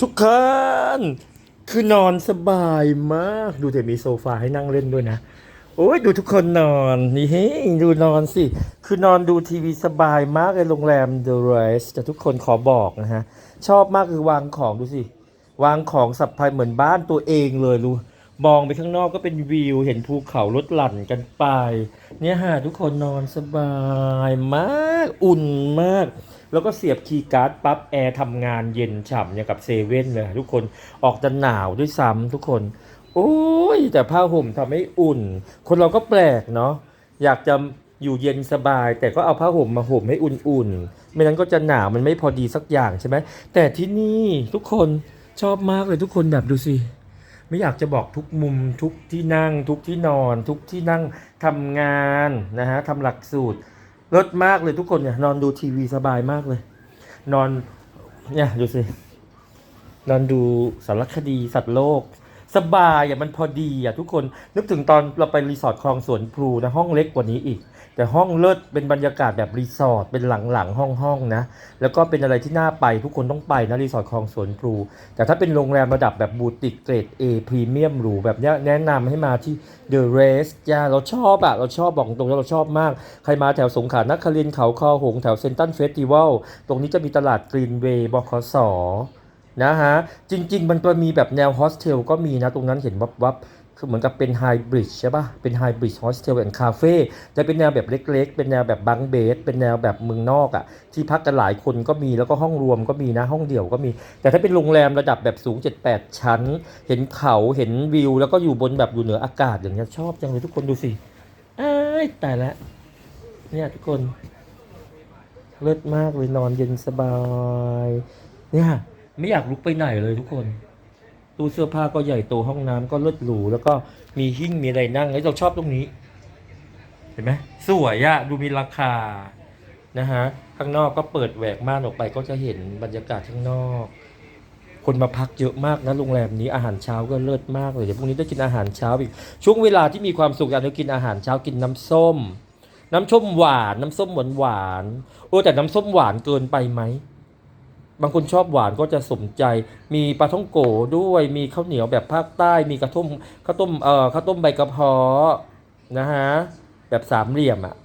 ทุกคนคือนอนสบายมาก ดูแต่มีโซฟาให้นั่งเล่นด้วยนะ โอ้ยดูทุกคนนอนนี่เฮ้ดูนอนสิ คือนอนดูทีวีสบายมากเลยโรงแรม The Rest แต่ทุกคนขอบอกนะฮะ ชอบมากคือวางของดูสิ วางของสับพายเหมือนบ้านตัวเองเลยรู้มองไปข้างนอกก็เป็นวิว เห็นภูเขาลดหลั่นกันไป เนี่ยฮะทุกคนนอนสบายมาก อุ่นมาก แล้วก็เสียบคีย์การ์ดปั๊บแอร์ทำงานเย็นฉ่ำอย่างกับเซเว่นเลยทุกคนออกจะหนาวด้วยซ้ำทุกคน โอ้ย แต่ผ้าห่มทำให้อุ่น คนเราก็แปลกเนาะอยากจะอยู่เย็นสบาย แต่ก็เอาผ้าห่มมาห่มให้อุ่นๆไม่นั้นก็จะหนาวมันไม่พอดีสักอย่างใช่ไหมแต่ที่นี่ทุกคนชอบมากเลยทุกคนแบบดูสิไม่อยากจะบอกทุกมุมทุกที่นั่ง ทุกที่นอน ทุกที่นั่งทำงานนะฮะทำหลักสูตร ลดมากเลยทุกคนเนี่ย นอนดูทีวีสบายมากเลย นอน เนี่ยดูสิ นอนดูสารคดีสัตว์โลก สบายอะมันพอดีอะทุกคน นึกถึงตอนเราไปรีสอร์ทคลองสวนพลูนะห้องเล็กกว่านี้อีก แต่ห้องเลิศเป็นบรรยากาศแบบรีสอร์ทเป็นหลังๆห้องๆนะ แล้วก็เป็นอะไรที่น่าไปทุกคนต้องไปนะรีสอร์ทคลองสวนพลูแต่ถ้าเป็นโรงแรมระดับแบบบูติกเกรด A พรีเมียมหรูแบบนี้แนะนำให้มาที่ The Rest จ้าเราชอบอะเราชอบบอกตรงๆเราชอบมาก ใครมาแถวสงขลานครินเขาคอหงแถวเซนตันเฟสติวัลตรงนี้จะมีตลาดกรีนเวย์บคสนะฮะ จริง ๆ มันก็มีแบบแนวโฮสเทลก็มีนะ ตรงนั้นเห็นวับวับ คือเหมือนกับเป็นไฮบริดใช่ปะเป็นไฮบริดโฮสเทลแอนด์คาเฟ่จะเป็นแนวแบบเล็ก ๆ เป็นแนวแบบบังเบส เป็นแนวแบบเมืองนอกอะ่ะ ที่พักกันหลายคนก็มี แล้วก็ห้องรวมก็มีนะ ห้องเดี่ยวก็มี แต่ถ้าเป็นโรงแรมระดับแบบสูง 7-8 ชั้น เห็นเขาเห็นวิว แล้วก็อยู่บนแบบอยู่เหนืออากาศอย่างเงี้ยชอบจังเลยทุกคนดูสิอ้ตายล้วเนี่ยทุกคนเลิศมากเลยนอนเย็นสบาย เนี่ยไม่อยากลุกไปไหนเลยทุกคน ตู้เสื้อผ้าก็ใหญ่โตห้องน้ำก็เลิศหรูแล้วก็มีหิ้งมีอะไรนั่งไอ้ยเราชอบตรงนี้ เห็นไหมสวยอะดูมีราคานะฮะข้างนอกก็เปิดแหวกม่านออกไปก็จะเห็นบรรยากาศข้างนอก คนมาพักเยอะมากนะโรงแรมนี้อาหารเช้าก็เลิศมากเลยเดี๋ยวพรุ่งนี้ได้กินอาหารเช้าอีกช่วงเวลาที่มีความสุขอยากจะกินอาหารเช้ากินน้ำส้ม น้ำส้มหวาน น้ำส้มหวานหวานโอ้แต่น้ำส้มหวานเกินไปไหม บางคนชอบหวานก็จะสมใจ มีปลาท่องโกด้วย มีข้าวเหนียวแบบภาคใต้ มีกระต้มข้าวต้มเอ่อข้าวต้มใบกระเพาะนะฮะ แบบสามเหลี่ยมอะ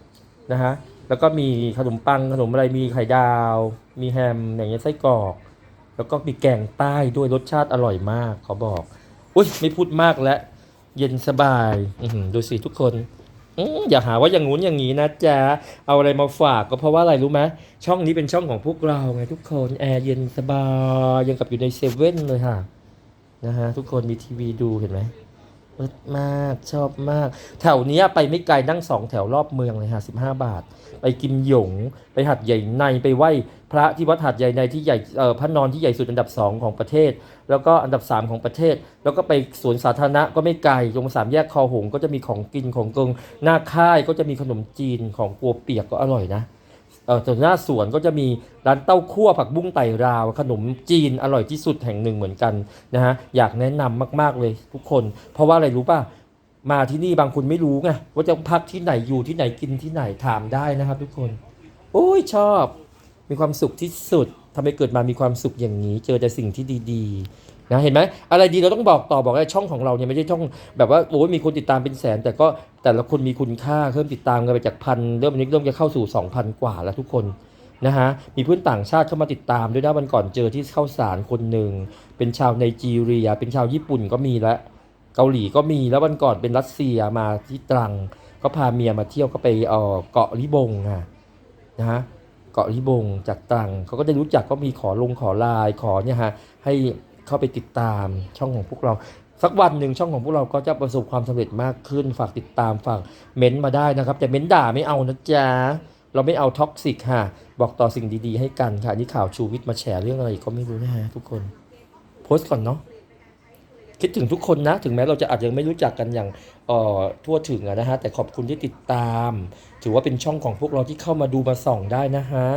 นะฮะ แล้วก็มีขนมปังขนมอะไร มีไข่ดาว มีแฮมอย่างเงี้ยไส้กรอก แล้วก็มีแกงใต้ด้วยรสชาติอร่อยมากเขาบอก อุ้ยไม่พูดมากแล้ว เย็นสบาย อืดูสิทุกคน อย่าหาว่าอย่างงู้นอย่างนี้นะจ๊ะเอาอะไรมาฝากก็เพราะว่าอะไรรู้ไหมช่องนี้เป็นช่องของพวกเราไงทุกคนแอร์เย็นสบายยังกับอยู่ในเซเว่นเลยค่ะนะฮะทุกคนมีทีวีดูเห็นไหม เลิศมากชอบมาก แถวเนี้ยไปไม่ไกลนั่งสองแถวรอบเมืองเลยค่ะสิบห้าบาท ไปกินหยง ไปหัดใหญ่ในไปไหว้พระที่วัดหัดใหญ่ในที่ใหญ่เอ่อพระนอนที่ใหญ่สุดอันดับสองของประเทศ แล้วก็อันดับสามของประเทศ แล้วก็ไปสวนสาธารณะก็ไม่ไกลตรงสามแยกคอหงก็จะมีของกินของกงหน้าค่ายก็จะมีขนมจีนของกัวเปียกก็อร่อยนะ ส่วนหน้าสวนก็จะมีร้านเต้าคั่วผักบุ้งไต่ราว ขนมจีนอร่อยที่สุดแห่งหนึ่งเหมือนกันนะฮะอยากแนะนำมากๆเลยทุกคน เพราะว่าอะไรรู้ป่ะมาที่นี่บางคนไม่รู้ไงว่าจะพักที่ไหนอยู่ที่ไหนกินที่ไหนถามได้นะครับ ทุกคนโอ้ยชอบ มีความสุขที่สุดทำให้เกิดมามีความสุขอย่างนี้ เจอแต่สิ่งที่ดี ๆ นะเห็นไหมอะไรดีเราต้องบอกต่อบอกว่าช่องของเราเนี่ยไม่ใช่ช่องแบบว่าโอ้ยมีคนติดตามเป็นแสน แต่ก็แต่ละคนมีคุณค่าเพิ่มติดตามกันไปจากพันเริ่มนี้เริ่มจะเข้าสู่ 2,000 กว่าแล้วทุกคนนะฮะมีเพื่อนต่างชาติเข้ามาติดตามด้วยนะวันก่อนเจอที่เข้าสารคนหนึ่งเป็นชาวไนจีเรีย เป็นชาวญี่ปุ่นก็มีแล้วเกาหลีก็มีแล้ววันก่อนเป็นรัสเซียมาที่ตรัง ก็พาเมียมาเที่ยวก็ไปเออเกาะลิบงอะนะฮะเกาะลิบงจากตรังเขาก็ได้รู้จักก็มีขอลงขอลน์ขอเนี่ยฮะให้ เข้าไปติดตามช่องของพวกเรา สักวันหนึ่งช่องของพวกเราก็จะประสบความสำเร็จมากขึ้น ฝากติดตามฝากเม้นมาได้นะครับ แต่เม้นด่าไม่เอานะจ๊ะเราไม่เอาท็อกซิกค่ะ บอกต่อสิ่งดีๆ ให้กันค่ะนี่ข่าวชูวิทย์มาแฉเรื่องอะไรก็ไม่รู้นะฮะทุกคน โพสต์ก่อนเนาะคิดถึงทุกคนนะ ถึงแม้เราจะอาจจะไม่รู้จักกันอย่างออทั่วถึงนะฮะแต่ขอบคุณที่ติดตาม ถือว่าเป็นช่องของพวกเราที่เข้ามาดูมาส่องได้นะฮะ